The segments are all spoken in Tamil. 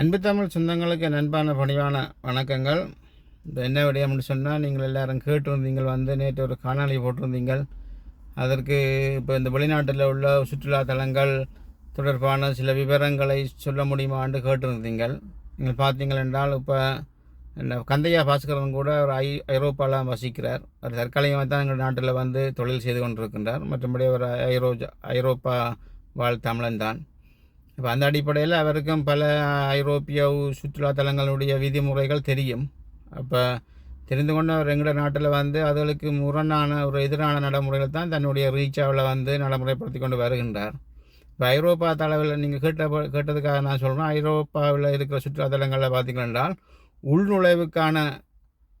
அன்பு தமிழ் சொந்தங்களுக்கு நண்பான பணிவான வணக்கங்கள். இந்த என்ன விடயம்னு சொன்னால் நீங்கள் எல்லாரும் கேட்டுருந்தீங்கள் வந்து நேற்று ஒரு காணொலி போட்டிருந்தீங்கள். அதற்கு இப்போ இந்த வெளிநாட்டில் உள்ள சுற்றுலா தலங்கள் தொடர்பான சில விவரங்களை சொல்ல முடியுமான்னு கேட்டிருந்தீங்கள். நீங்கள் பார்த்தீங்கள் என்றால் இப்போ என்ன கந்தையா பாஸ்கரன் கூட ஒரு ஐ ஐரோப்பாவில் வசிக்கிறார். அவர் தற்காலிகமாக தான் எங்கள் நாட்டில் வந்து தொழில் செய்து கொண்டிருக்கின்றார். மற்றபடி ஒரு ஐரோ ஐரோப்பா வாழ் தமிழன் தான். இப்போ அந்த அடிப்படையில் அவருக்கும் பல ஐரோப்பிய சுற்றுலா தலங்களுடைய விதிமுறைகள் தெரியும். அப்போ தெரிந்து கொண்டு அவர் எங்களோட நாட்டில் வந்து அதுகளுக்கு முரணான ஒரு எதிரான நடைமுறைகள் தான் தன்னுடைய ரீச்சாவில் வந்து நடைமுறைப்படுத்தி கொண்டு வருகின்றார். இப்போ ஐரோப்பா தளவில் நீங்கள் கேட்ட கேட்டதுக்காக நான் சொல்கிறேன் ஐரோப்பாவில் இருக்கிற சுற்றுலா தலங்களில் உள்நுழைவுக்கான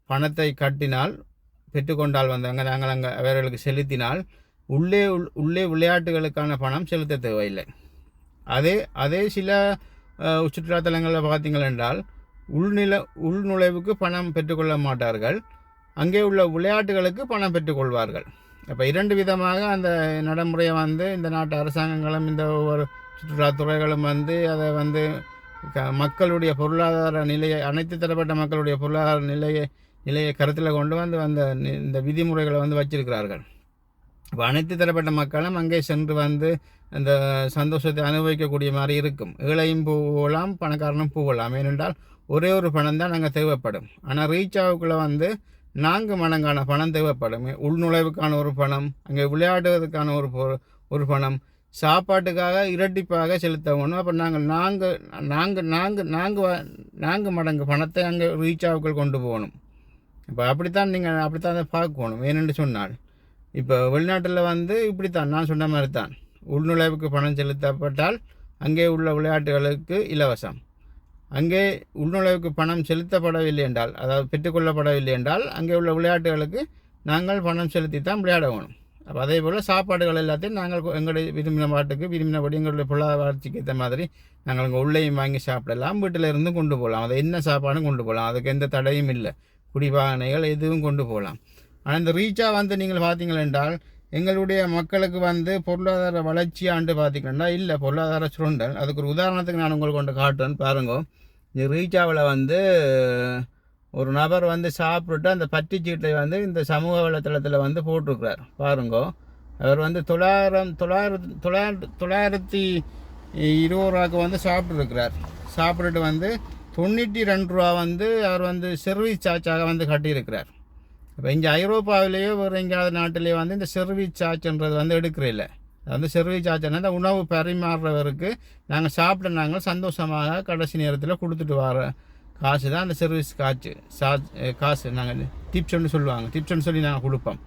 பணத்தை கட்டினால் பெற்றுக்கொண்டால் வந்து அங்கே நாங்கள் அங்கே அவர்களுக்கு செலுத்தினால் உள்ளே உள்- உள்ளே விளையாட்டுகளுக்கான பணம் செலுத்த தேவையில்லை. அதே அதே சில சுற்றுலாத்தலங்களில் பார்த்தீங்கள் என்றால் உள்நில உள்நுழைவுக்கு பணம் பெற்றுக்கொள்ள மாட்டார்கள். அங்கே உள்ள விளையாட்டுகளுக்கு பணம் பெற்றுக்கொள்வார்கள். அப்போ இரண்டு விதமாக அந்த நடைமுறையை வந்து இந்த நாட்டு அரசாங்கங்களும் இந்த ஒவ்வொரு சுற்றுலாத்துறைகளும் வந்து அதை வந்து க- மக்களுடைய பொருளாதார நிலையை அனைத்து தரப்பட்ட மக்களுடைய பொருளாதார நிலையை நிலையை கருத்தில் கொண்டு வந்து அந்த இந்த விதிமுறைகளை வந்து வச்சிருக்கிறார்கள். இப்போ அனைத்து தரப்பட்ட மக்களும் அங்கே சென்று வந்து அந்த சந்தோஷத்தை அனுபவிக்கக்கூடிய மாதிரி இருக்கும். ஏழையும் போகலாம் பணக்காரனும் போகலாம். ஏனென்றால் ஒரே ஒரு பணம் தான் அங்கே தேவைப்படும். ஆனால் ரீச்சாவுக்குள்ளே வந்து நான்கு மடங்கான பணம் தேவைப்படும். உள்நுழைவுக்கான ஒரு பணம் அங்கே விளையாடுவதற்கான ஒரு ஒரு பணம் சாப்பாட்டுக்காக இரட்டிப்பாக செலுத்த வேணும் அப்போ நாங்கள் நான்கு நான்கு நான்கு நான்கு நான்கு மடங்கு பணத்தை அங்கே ரீச் கொண்டு போகணும். இப்போ அப்படித்தான் நீங்கள் அப்படித்தான் அதை பார்க்கணும். ஏனென்று சொன்னால் இப்போ வெளிநாட்டில் வந்து இப்படித்தான் நான் சொன்ன மாதிரி தான் உள்நுழைவுக்கு பணம் செலுத்தப்பட்டால் அங்கே உள்ள விளையாட்டுகளுக்கு இலவசம். அங்கே உள்நுழைவுக்கு பணம் செலுத்தப்படவில்லை என்றால் அதாவது பெற்றுக்கொள்ளப்படவில்லை என்றால் அங்கே உள்ள விளையாட்டுகளுக்கு நாங்கள் பணம் செலுத்தி தான் விளையாட வேணும். அப்போ அதே போல் சாப்பாடுகள் எல்லாத்தையும் நாங்கள் எங்களுடைய விரும்பின பாட்டுக்கு விரும்பினபடி எங்களுடைய பொருளாதார வளர்ச்சிக்கு ஏற்ற மாதிரி நாங்கள் அங்கே உள்ளேயும் வாங்கி சாப்பிடலாம் வீட்டில் இருந்து கொண்டு போகலாம். அதை என்ன சாப்பாடும் கொண்டு போகலாம். அதுக்கு எந்த தடையும் இல்லை. குடிபானைகள் எதுவும் கொண்டு போகலாம். ஆனால் இந்த ரீச்சாக வந்து நீங்கள் பார்த்தீங்கள் என்றால் எங்களுடைய மக்களுக்கு வந்து பொருளாதார வளர்ச்சியாண்டு பார்த்தீங்கன்னா இல்லை பொருளாதார சுருண்டல். அதுக்கு ஒரு உதாரணத்துக்கு நான் உங்களுக்கு கொண்டு காட்டுறேன். பாருங்க. இந்த ரீச்சாவில் வந்து ஒரு நபர் வந்து சாப்பிட்டுட்டு அந்த பட்டி சீட்டை வந்து இந்த சமூக வலைத்தளத்தில் வந்து போட்டிருக்கிறார். பாருங்க. அவர் வந்து தொள்ளாயிரம் தொள்ளாயிரத்து தொள்ளாயிரத்து தொள்ளாயிரத்தி இருபது ரூபாய்க்கு வந்து சாப்பிட்ருக்கிறார் சாப்பிட்டுட்டு வந்து தொண்ணூற்றி ரெண்டு ரூபா வந்து அவர் வந்து சர்வீஸ் சார்ஜாக வந்து கட்டியிருக்கிறார். இப்போ இங்கே ஐரோப்பாவிலேயோ வேறு எங்கேயாவது நாட்டிலேயோ வந்து இந்த சர்வீஸ் சார்ஜ்ன்றது வந்து எடுக்கிறதில்ல. அது வந்து சர்வீஸ் சார்ஜ்னா இந்த உணவு பரிமாறுறவருக்கு நாங்கள் சாப்பிட நாங்கள் சந்தோஷமாக கடைசி நேரத்தில் கொடுத்துட்டு வர காசு தான் அந்த சர்வீஸ் காசு சார்ஜ் காசு நாங்கள் டிப்ஸ்ன்னு சொல்லுவாங்க. டிப்ஸ்ன்னு சொல்லி நாங்கள் கொடுப்போம்.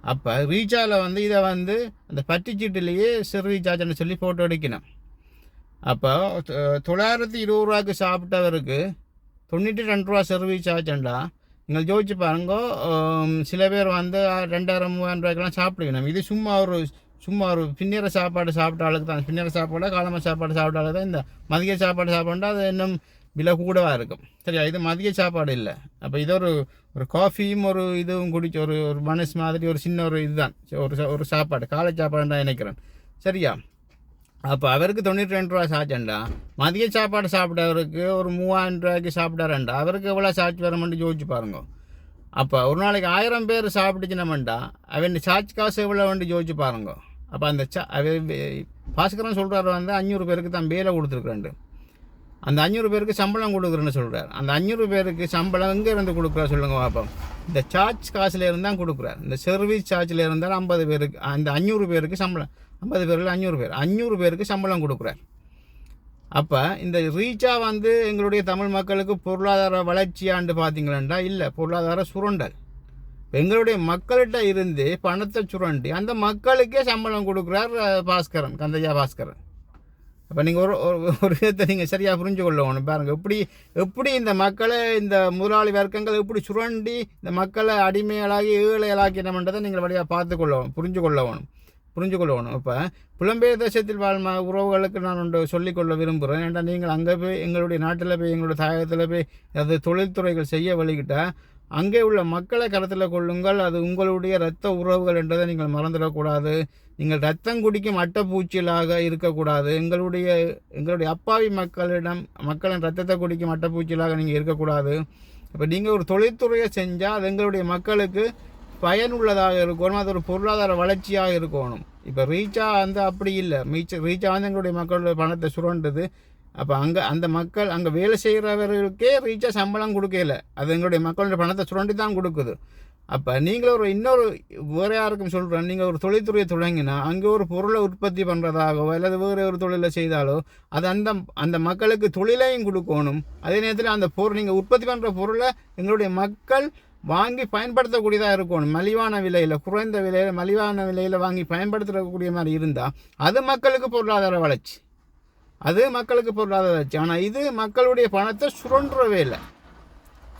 அப்போ ரீச்சாவில் வந்து இதை வந்து அந்த பட்டிச்சீட்டுலேயே சர்வீஸ் சார்ஜ்னு சொல்லி ஃபோட்டோ எடுக்கணும். அப்போ தொ- தொள்ளாயிரத்தி இருபது ரூபாய்க்கு சாப்பிட்டவருக்கு தொண்ணூற்றி ரெண்டு ரூபா சர்வீஸ் சார்ஜ்ண்டா நீங்கள் ஜோதிச்சு பாருங்க சில பேர் வந்து ரெண்டாயிரம் மூவாயிரம் ரூபாய்க்கெல்லாம் சாப்பிடுக்கணும் இது சும்மா ஒரு சும்மா ஒரு பின்னிற சாப்பாடு சாப்பிட்ட ஆளுக்கு தான். பின்னிற சாப்பாடு காலமாக சாப்பாடு சாப்பிட்ட ஆளுக்கு தான். இந்த மதிய சாப்பாடு சாப்பிட்டா அது இன்னும் விலை கூடவாக இருக்கும். சரியா? இது மதிய சாப்பாடு இல்லை. அப்போ இது ஒரு ஒரு காஃபியும் ஒரு இதுவும் குடிச்ச ஒரு ஒரு மனசு மாதிரி ஒரு சின்ன ஒரு இதுதான். ஒரு ஒரு சாப்பாடு. காலை சாப்பாடு தான் நினைக்கிறேன். சரியா? அப்போ அவருக்கு தொண்ணூற்றி ரெண்டு ரூபா சாச்சண்டா? மதிய சாப்பாடு சாப்பிட்டவருக்கு ஒரு மூவாயிரம் ரூபாய்க்கு சாப்பிட்டாரண்டா? அவருக்கு எவ்வளோ சார்ஜ் வரும்னு யோசிச்சு பாருங்க. அப்போ ஒரு நாளைக்கு ஆயிரம் பேர் சாப்பிட்டுச்சுனமெண்டா அவன் சார்ஜ் காசு எவ்வளோ வந்து யோசிச்சு பாருங்க. அப்போ அந்த சா அவ பாஸ்கரன் சொல்கிறார் வந்து அஞ்சூறு பேருக்கு தான் வேலை கொடுத்துருக்குறேன் அந்த அஞ்சூறு பேருக்கு சம்பளம் கொடுக்குறேன்னு சொல்கிறார் அந்த அஞ்சூறு பேருக்கு சம்பளம் எங்கே இருந்து கொடுக்குறாரு சொல்லுங்க பார்ப்போம் இந்த சார்ஜ் காசுலேருந்து தான் கொடுக்குறாரு. இந்த சர்வீஸ் சார்ஜில் இருந்தால் ஐம்பது பேருக்கு அந்த அஞ்சூறு பேருக்கு சம்பளம். ஐம்பது பேரில் அஞ்சூறு பேர். அஞ்சூறு பேருக்கு சம்பளம் கொடுக்குறார். அப்போ இந்த ரீச்சா வந்து எங்களுடைய தமிழ் மக்களுக்கு பொருளாதார வளர்ச்சியாண்டு பார்த்தீங்களா இல்லை பொருளாதார சுரண்டல். எங்களுடைய மக்கள்கிட்ட இருந்து பணத்தை சுரண்டி அந்த மக்களுக்கே சம்பளம் கொடுக்குறார் பாஸ்கரன் கந்தையா பாஸ்கரன். அப்போ நீங்கள் ஒரு ஒரு- ஒரு விதத்தை நீங்கள் சரியாக புரிஞ்சு கொள்ளணும். பாருங்கள் எப்படி எப்படி இந்த மக்களை இந்த முதலாளி வர்க்கங்கள் எப்படி சுரண்டி இந்த மக்களை அடிமைகளாகி ஏழைகளாக்கி என்னன்றதை நீங்கள் வழியாக பார்த்து கொள்ளணும் புரிஞ்சு கொள்ளணும் புரிஞ்சு கொள்ளணும். இப்போ புலம்பெயர் தேசத்தில் வாழ் உறவுகளுக்கு நான் ஒன்று சொல்லிக்கொள்ள விரும்புகிறேன் ஏன்னா நீங்கள் அங்கே போய் எங்களுடைய நாட்டில் போய் எங்களுடைய தாயகத்தில் போய் அது தொழில்துறைகள் செய்ய வழிகிட்டால் அங்கே உள்ள மக்களை கருத்தில் கொள்ளுங்கள். அது உங்களுடைய இரத்த உறவுகள் என்றதை நீங்கள் மறந்துடக்கூடாது. நீங்கள் ரத்தம் குடிக்கும் அட்டைப்பூச்சிகளாக இருக்கக்கூடாது. எங்களுடைய எங்களுடைய அப்பாவி மக்களிடம் மக்களின் ரத்தத்தை குடிக்கும் அட்டைப்பூச்சிகளாக நீங்கள் இருக்கக்கூடாது. இப்போ நீங்கள் ஒரு தொழில்துறையை செஞ்சால் அது எங்களுடைய மக்களுக்கு பயனுள்ளதாக இருக்கணும். அது ஒரு பொருளாதார வளர்ச்சியாக இருக்கணும். இப்போ ரீச்சா வந்து அப்படி இல்லை. மீச்ச ரீச்சா வந்து எங்களுடைய மக்களுடைய பணத்தை சுரண்டுது. அப்போ அங்கே அந்த மக்கள் அங்கே வேலை செய்கிறவர்களுக்கே ரீச்சாக சம்பளம் கொடுக்கல. அது எங்களுடைய மக்களுடைய பணத்தை சுரண்டி தான் கொடுக்குது. அப்போ நீங்கள் ஒரு இன்னொரு வேறு யாருக்கும் சொல்கிறேன் நீங்கள் ஒரு தொழில்துறையை தொடங்கினா அங்கே ஒரு பொருளை உற்பத்தி பண்ணுறதாகவோ அல்லது வேறு ஒரு தொழிலை செய்தாலோ அது அந்த அந்த மக்களுக்கு தொழிலையும் கொடுக்கணும். அதே நேரத்தில் அந்த பொருள் நீங்கள் உற்பத்தி பண்ணுற பொருளை எங்களுடைய மக்கள் வாங்கி பயன்படுத்தக்கூடியதாக இருக்கணும். மலிவான விலையில் குறைந்த விலையில் மலிவான விலையில் வாங்கி பயன்படுத்தக்கூடிய மாதிரி இருந்தால் அது மக்களுக்கு பொருளாதார வளர்ச்சி. அது மக்களுக்கு பொருளாதார ஆனால் இது மக்களுடைய பணத்தை சுரண்டுறவே இல்லை.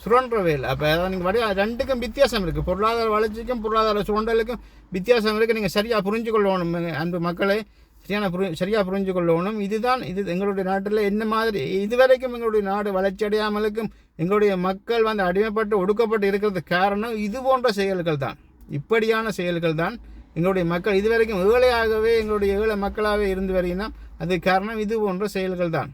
சுரண்டவே இல்லை. அப்போ நீங்கள் வடி ரெண்டுக்கும் வித்தியாசம் இருக்குது பொருளாதார வளர்ச்சிக்கும் பொருளாதார சுரண்டலுக்கும் வித்தியாசம் இருக்குது நீங்கள் சரியாக புரிஞ்சு கொள்ளணும் அன்பு மக்களை. சரியான புரி சரியாக புரிஞ்சு கொள்ளணும். இதுதான் இது எங்களுடைய நாட்டில் என்ன மாதிரி இதுவரைக்கும் எங்களுடைய நாடு வளர்ச்சி அடையாமலுக்கும் எங்களுடைய மக்கள் வந்து அடிமைப்பட்டு ஒடுக்கப்பட்டு இருக்கிறதுக்கு காரணம் இது போன்ற செயல்கள் தான். இப்படியான செயல்கள் தான் எங்களுடைய மக்கள் இதுவரைக்கும் ஏழையாகவே எங்களுடைய ஏழை மக்களாகவே இருந்து வரையினா அதுக்கு காரணம் இது போன்ற செயல்கள் தான்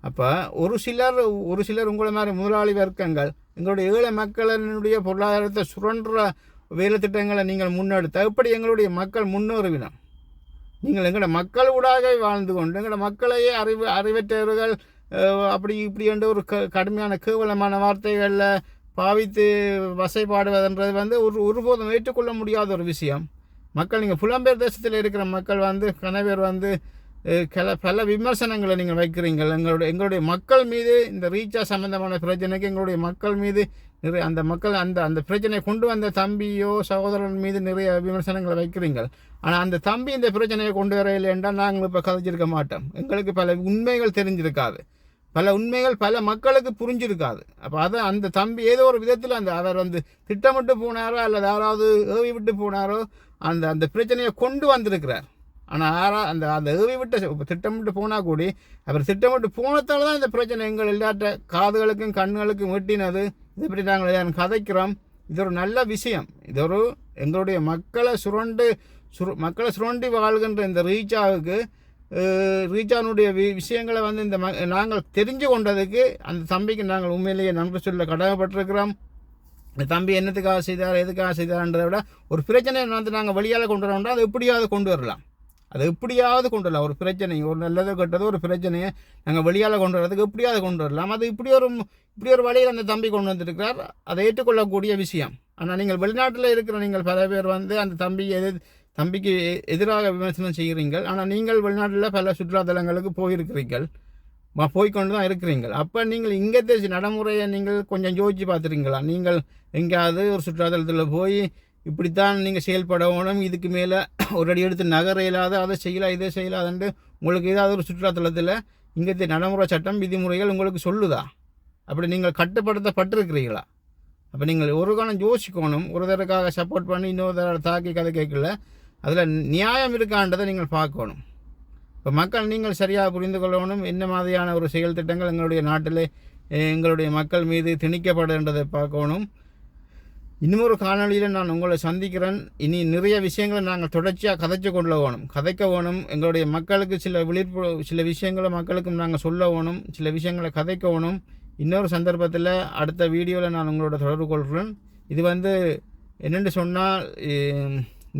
அப்போ ஒரு சிலர் ஒரு சிலர் உங்களை மாதிரி முதலாளி வர்க்கங்கள் எங்களுடைய ஏழை மக்களினுடைய பொருளாதாரத்தை சுரன்ற வேலை திட்டங்களை நீங்கள் முன்னெடுத்த எப்படி எங்களுடைய மக்கள் முன்னேறுவினம்? நீங்கள் எங்களோட மக்கள் ஊடாக வாழ்ந்து கொண்டு எங்களோட மக்களையே அறிவு அறிவற்றவர்கள் அப்படி இப்படி என்ற ஒரு க கடுமையான கேவலமான வார்த்தைகளில் பாவித்து வசைப்பாடுவதுன்றது வந்து ஒரு ஒருபோதும் ஏற்றுக்கொள்ள முடியாத ஒரு விஷயம். மக்கள் நீங்கள் புலம்பெயர் தேசத்தில் இருக்கிற மக்கள் வந்து கணவர் வந்து கல பல விமர்சனங்களை நீங்கள் வைக்கிறீங்கள். எங்களுடைய எங்களுடைய மக்கள் மீது இந்த ரீச்சா சம்மந்தமான பிரச்சனைக்கு எங்களுடைய மக்கள் மீது நிறைய அந்த மக்கள் அந்த அந்த பிரச்சனையை கொண்டு வந்த தம்பியோ சகோதரன் மீது நிறைய விமர்சனங்களை வைக்கிறீங்கள். ஆனால் அந்த தம்பி இந்த பிரச்சனையை கொண்டு வரையில்லை என்றால் நாங்கள் இப்போ கதைச்சிருக்க மாட்டோம். எங்களுக்கு பல உண்மைகள் தெரிஞ்சிருக்காது. பல உண்மைகள் பல மக்களுக்கு புரிஞ்சிருக்காது. அப்போ அதை அந்த தம்பி ஏதோ ஒரு விதத்தில் அந்த அவர் வந்து திட்டமிட்டு போனாரோ அல்லது யாராவது ஏவி விட்டு போனாரோ அந்த அந்த பிரச்சனையை கொண்டு வந்திருக்கிறார். ஆனால் ஆறா அந்த அந்த ஏவி விட்ட திட்டமிட்டு போனால் கூடி அவர் திட்டமிட்டு போனதால தான் இந்த பிரச்சனை எங்கள் எல்லாட்ட காதுகளுக்கும் கண்ணுகளுக்கும் வெட்டினது இதை பற்றி நாங்கள் கதைக்கிறோம்? இது ஒரு நல்ல விஷயம். இது ஒரு எங்களுடைய மக்களை சுரண்டு சுரு மக்களை சுரண்டி வாழ்கின்ற இந்த ரீச்சாவுக்கு ரீச்சானுடைய வி விஷயங்களை வந்து இந்த ம நாங்கள் தெரிஞ்சு கொண்டதுக்கு அந்த தம்பிக்கு நாங்கள் உண்மையிலேயே நன்றி சொல்ல கடமைப்பட்டிருக்கிறோம். இந்த தம்பி என்னத்துக்காக செய்தார் எதுக்காக செய்தார்ன்றதை விட ஒரு பிரச்சனையை வந்து நாங்கள் வழியால் கொண்டு வரோம்னா அதை எப்படியாவது கொண்டு வரலாம். அதை எப்படியாவது கொண்டு வரலாம். ஒரு பிரச்சனை ஒரு நல்லதோ கெட்டதோ ஒரு பிரச்சனையை நாங்கள் வெளியால் கொண்டு வரதுக்கு எப்படியாவது கொண்டு வரலாம். அது இப்படி ஒரு இப்படி ஒரு வழியில் அந்த தம்பி கொண்டு வந்திருக்கிறார். அதை ஏற்றுக்கொள்ளக்கூடிய விஷயம். ஆனால் நீங்கள் வெளிநாட்டில் இருக்கிற நீங்கள் பல பேர் வந்து அந்த தம்பி எது தம்பிக்கு எதிராக விமர்சனம் செய்கிறீர்கள். ஆனால் நீங்கள் வெளிநாட்டில் பல சுற்றுலாத்தலங்களுக்கு போயிருக்கிறீர்கள். போய்கொண்டு தான் இருக்கிறீங்கள் அப்போ நீங்கள் இங்கே தெரிஞ்சு நடைமுறையை நீங்கள் கொஞ்சம் யோசிச்சு பார்த்துருங்களா நீங்கள் எங்கேயாவது ஒரு சுற்றுலாத்தலத்தில் போய் இப்படித்தான் நீங்கள் செயல்படணும் இதுக்கு மேலே ஒரு அடி எடுத்து நகர இல்லாத அதை செய்யலாம் இதை செய்யலாதுன்ட்டு உங்களுக்கு ஏதாவது ஒரு சுற்றுலாத்தலத்தில் இங்கே நடைமுறை சட்டம் விதிமுறைகள் உங்களுக்கு சொல்லுதா? அப்படி நீங்கள் கட்டுப்படுத்தப்பட்டிருக்கிறீங்களா அப்போ நீங்கள் ஒரு காலம் யோசிக்கணும். ஒரு தடவைக்காக சப்போர்ட் பண்ணி இன்னொரு தடவை தாக்கி கதை கேட்கல. அதில் நியாயம் இருக்கான்றதை நீங்கள் பார்க்கணும். இப்போ மக்கள் நீங்கள் சரியாக புரிந்து கொள்ளணும் என்ன மாதிரியான ஒரு செயல் திட்டங்கள் எங்களுடைய நாட்டில் எங்களுடைய மக்கள் மீது திணிக்கப்படுன்றதை பார்க்கணும். இன்னொரு காணொலியில் நான் உங்களை சந்திக்கிறேன். இனி நிறைய விஷயங்களை நாங்கள் தொடர்ச்சியாக கதைச்சு கொள்ள வேணும். கதைக்க வேணும். எங்களுடைய மக்களுக்கு சில விழிப்பு சில விஷயங்களை மக்களுக்கும் நாங்கள் சொல்ல வேணும். சில விஷயங்களை கதைக்க வேணும். இன்னொரு சந்தர்ப்பத்தில் அடுத்த வீடியோவில் நான் உங்களோட தொடர்பு கொள்கிறேன். இது வந்து என்னென்னு சொன்னால்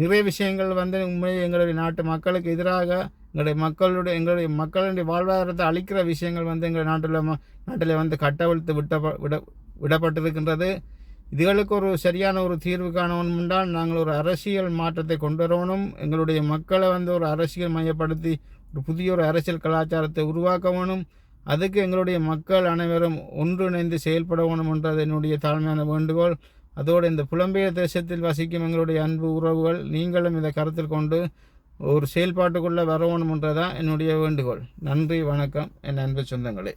நிறைய விஷயங்கள் வந்து உண்மையை எங்களுடைய நாட்டு மக்களுக்கு எதிராக எங்களுடைய மக்களுடைய எங்களுடைய மக்களுடைய வாழ்வாதாரத்தை அளிக்கிற விஷயங்கள் வந்து எங்கள் நாட்டில் நாட்டில் வந்து கட்டவிழ்த்து விட்ட விட விடப்பட்டிருக்கின்றது. இதுகளுக்கு ஒரு சரியான ஒரு தீர்வு காணணும் என்றால் நாங்கள் ஒரு அரசியல் மாற்றத்தை கொண்டு வரணும் எங்களுடைய மக்களை வந்து ஒரு அரசியல் மையப்படுத்தி ஒரு புதிய ஒரு அரசியல் கலாச்சாரத்தை உருவாக்க வேணும். அதுக்கு எங்களுடைய மக்கள் அனைவரும் ஒன்றிணைந்து செயல்பட வேணும் என்றது என்னுடைய தாழ்மையான வேண்டுகோள். அதோடு இந்த புலம்பெயர் தேசத்தில் வசிக்கும் எங்களுடைய அன்பு உறவுகள் நீங்களும் இதை கருத்தில் கொண்டு ஒரு செயல்பாட்டுக்குள்ளே வரணும் என்றதான் என்னுடைய வேண்டுகோள். நன்றி வணக்கம் என் அன்பு சொந்தங்களே.